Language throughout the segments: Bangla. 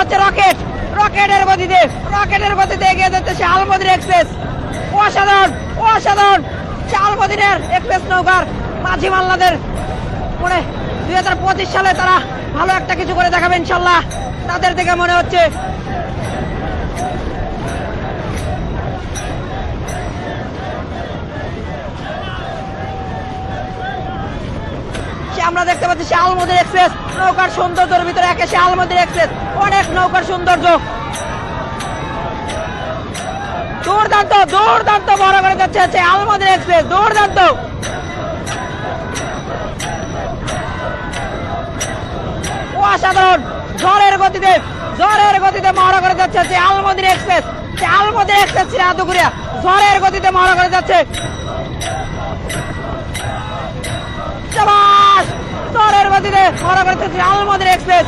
হচ্ছে রকেট। রকেটের গতিতে রকেটের গতিতে এগিয়ে যাচ্ছে সে আলমদির এক্সপ্রেস অসাধারণ অসাধারণ। সে আলমদিনের এক্সপ্রেস নৌকার মাঝি মাল্লাদের মনে দুই হাজার পঁচিশ সালে তারা ভালো একটা কিছু করে দেখাবে ইনশাল্লাহ। তাদের দিকে মনে হচ্ছে আমরা দেখতে পাচ্ছি সে এক্সপ্রেস। নৌকার সৌন্দর্যের ভিতরে একে সে এক্সপ্রেস। অনেক নৌকার সৌন্দর্য। দুর্দান্ত দুর্দান্ত বড় করে যাচ্ছে আলমদির এক্সপ্রেস। দুর্দান্ত। অসাধারণ। ঝড়ের গতিতে ঝড়ের গতিতে মহড়া করে যাচ্ছে হচ্ছে আলমদির এক্সপ্রেস। সে আলমদির এক্সপ্রেস আদুগুড়িয়া ঝড়ের গতিতে মহড়া করে যাচ্ছে গতিতে মহড়া করে যাচ্ছে আলমদির এক্সপ্রেস।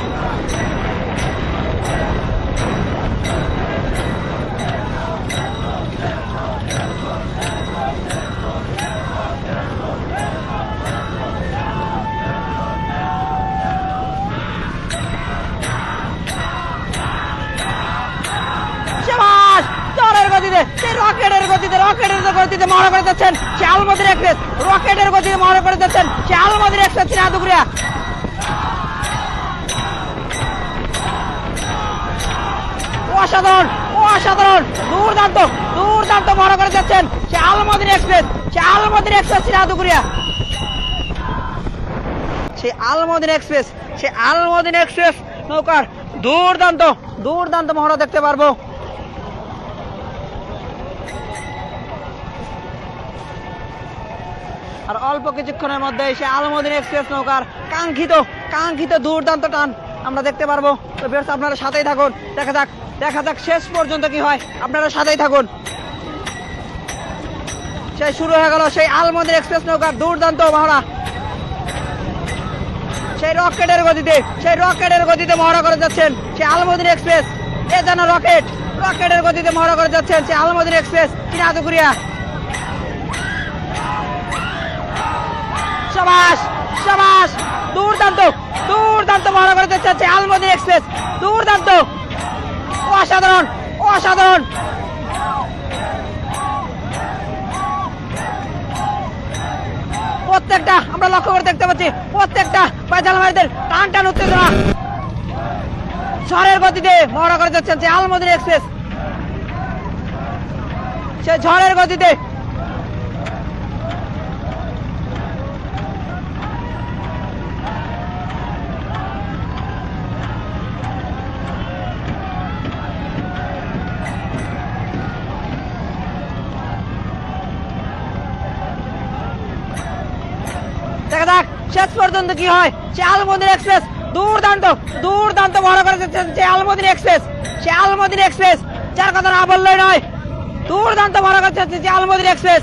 রকেটের গতিতে রকেটের গতিতে করে যাচ্ছেন আলমদির এক্সপ্রেস। রকেটের গতিতে মহড়া করে যাচ্ছেন, সে আলমদির এক্সপ্রেস আদুগুড়িয়া অসাধারণ অসাধারণ। দুর্দান্ত দুর্দান্ত মহড়া করে যাচ্ছেন সে আলমদির এক্সপ্রেস সে আলমদির এক্সপ্রেস সেই আলমদিন এক্সপ্রেস সেই আলমদিন এক্সপ্রেস, নৌকার দুর্দান্ত দুর্দান্ত মহড়া দেখতে পারব। আর অল্প কিছুক্ষণের মধ্যে সে আলমদিন এক্সপ্রেস নৌকার কাঙ্ক্ষিত কাঙ্ক্ষিত দুর্দান্ত টান। আমরা দেখতে পারব। তো বেশ আপনারা সাথেই থাকুন। দেখা যাক দেখা যাক শেষ পর্যন্ত কি হয়। আপনারা সাথেই থাকুন। সেই শুরু হয়ে গেল সেই আলমদিন এক্সপ্রেস নৌকার দুর্দান্ত মহড়া। সেই রকেটের গতিতে, সেই রকেটের গতিতে মহড়া করে যাচ্ছেন সেই আলমদিন এক্সপ্রেস। এ যেন রকেট। রকেটের গতিতে মহড়া করে যাচ্ছেন সেই আলমদিন এক্সপ্রেস চিনাদুকুরিয়া সাবাস সাবাস, দুর্দান্ত। দুর্দান্ত মহড়া করে সেই আলমদিন এক্সপ্রেস। দুর্দান্ত। অসাধারণ অসাধারণ। প্রত্যেকটা আমরা লক্ষ্য করে দেখতে পাচ্ছি, প্রত্যেকটা পায়জালমারিদের টান টান উত্তেজনা। ঝড়ের গতিতে মহড়া করে যাচ্ছেন যে আলমদিন এক্সপ্রেস। সে ঝড়ের গতিতে দেখা যাক শেষ পর্যন্ত কি হয়? সে এক্সপ্রেস। দুর্দান্ত দুর্দান্ত মহড়া করে আলমদিন এক্সপ্রেস। সে এক্সপ্রেস। যার কথা না বললেই নয়। দুর্দান্ত মহড়া করে যে আলমদিন এক্সপ্রেস।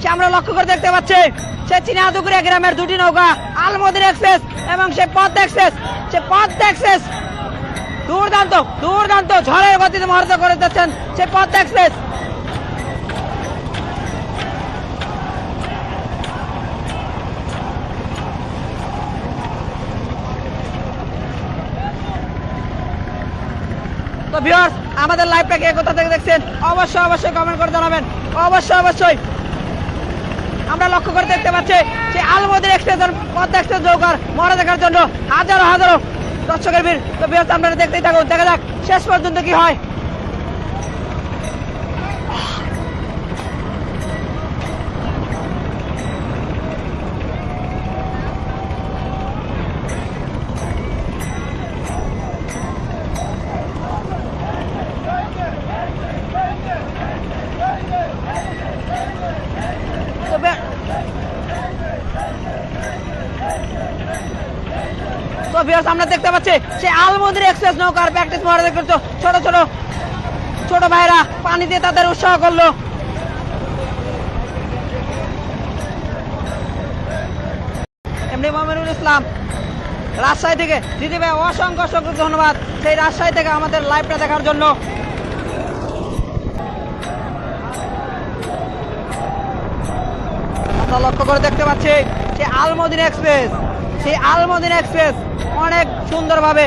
সে আমরা লক্ষ্য করে দেখতে পাচ্ছি, সে চিনাদুকুরিয়া গ্রামের দুটি নৌকা আলমদিন এক্সপ্রেস এবং সে পদ্মা এক্সপ্রেস। সে পদ্মা এক্সপ্রেস দুর্দান্ত দুর্দান্ত ঝড়ের গতিতে মহড়া করে যাচ্ছেন সে পদ্মা এক্সপ্রেস। তো ভিউয়ার্স আমাদের লাইভটাকে কোথা থেকে দেখছেন? অবশ্যই অবশ্যই কমেন্ট করে জানাবেন। অবশ্যই অবশ্যই। আমরা লক্ষ্য করে দেখতে পাচ্ছি যে আলমদির এক্সপ্রেস পদ্মা এক্সপ্রেস নৌকার মহড়া দেখার জন্য হাজারো হাজারো দর্শকের ভিড়। তো ভিউয়ার্স আপনারা দেখতেই থাকুন। দেখা যাক শেষ পর্যন্ত কি হয় তো বে- তো ভিউয়ার্স আমরা দেখতে পাচ্ছি সে আলমদির এক্সপ্রেস নৌকার প্র্যাকটিস মহড়া দেখতে ছোট ছোট ছোট ভাইরা পানি দিয়ে তাদের উৎসাহ করল। এমনি মোহামেনুল ইসলাম, রাজশাহী থেকে। দিদি ভাই, অসংখ্য অসংখ্য ধন্যবাদ। সেই রাজশাহী থেকে আমাদের লাইভটা দেখার জন্য। আমরা লক্ষ্য করে দেখতে পাচ্ছি সেই আলমদিন এক্সপ্রেস সেই আলমদিন এক্সপ্রেস অনেক সুন্দরভাবে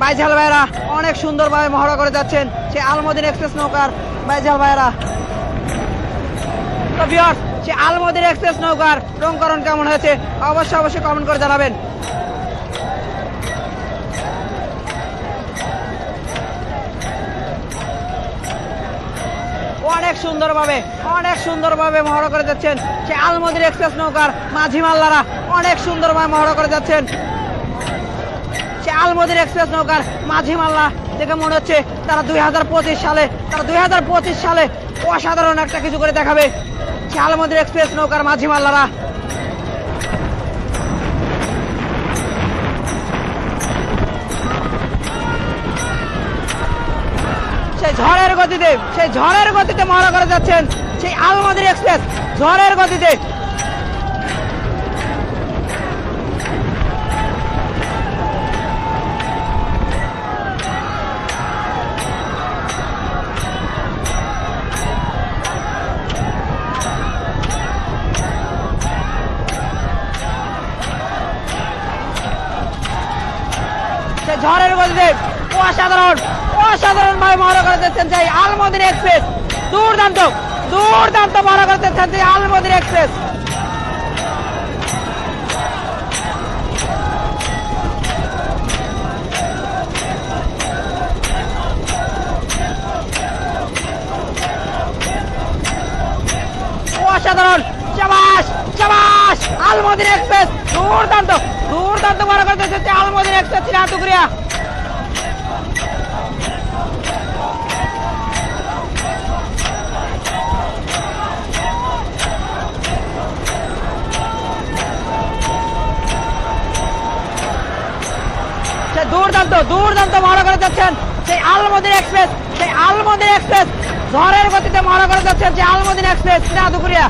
বাইজাল ভাইরা অনেক সুন্দরভাবে মহড়া করে যাচ্ছেন। সেই আলমদিন এক্সপ্রেস নৌকার বাইজাল ভাইরা তো ভিউয়ার্স সেই আলমদিন এক্সপ্রেস নৌকার রংকরণ কেমন হয়েছে? অবশ্যই অবশ্যই কমেন্ট করে জানাবেন। অনেক সুন্দরভাবে অনেক সুন্দরভাবে মহড়া করে যাচ্ছেন। সে আলমদির এক্সপ্রেস নৌকার মাঝি মাল্লারা অনেক সুন্দরভাবে মহড়া করে যাচ্ছেন। সে আলমদির এক্সপ্রেস নৌকার মাঝি মাল্লা দেখে মনে হচ্ছে তারা দুই হাজার পঁচিশ সালে, তারা দুই হাজার পঁচিশ সালে অসাধারণ একটা কিছু করে দেখাবে। সে আলমদির এক্সপ্রেস নৌকার মাঝি মাল্লারা ঝড়ের গতিতে, সেই ঝড়ের গতিতে মহড়া করে যাচ্ছেন সেই আলমাদির এক্সপ্রেস। ঝড়ের গতিতে। ঝড়ের গতিতে অসাধারণ। অসাধারণ ভাবে মহড়া করে যাচ্ছেন সেই আলমদিন এক্সপ্রেস। দুর্দান্ত দুর্দান্ত মহড়া করে যাচ্ছেন সেই আলমদিন এক্সপ্রেস। অসাধারণ চাবাস চাবাস আলমদিন এক্সপ্রেস, দুর্দান্ত দুর্দান্ত মনে করতে হচ্ছে আলমদিন এক্সপ্রেস চিরাতুকুরিয়া দুর্দান্ত মারা করে যাচ্ছেন সেই আলমদিন এক্সপ্রেস, সেই আলমদিন এক্সপ্রেস, ঝড়ের গতিতে মহড়া করে যাচ্ছেন সেই আলমদিন এক্সপ্রেস চিরাতুকুরিয়া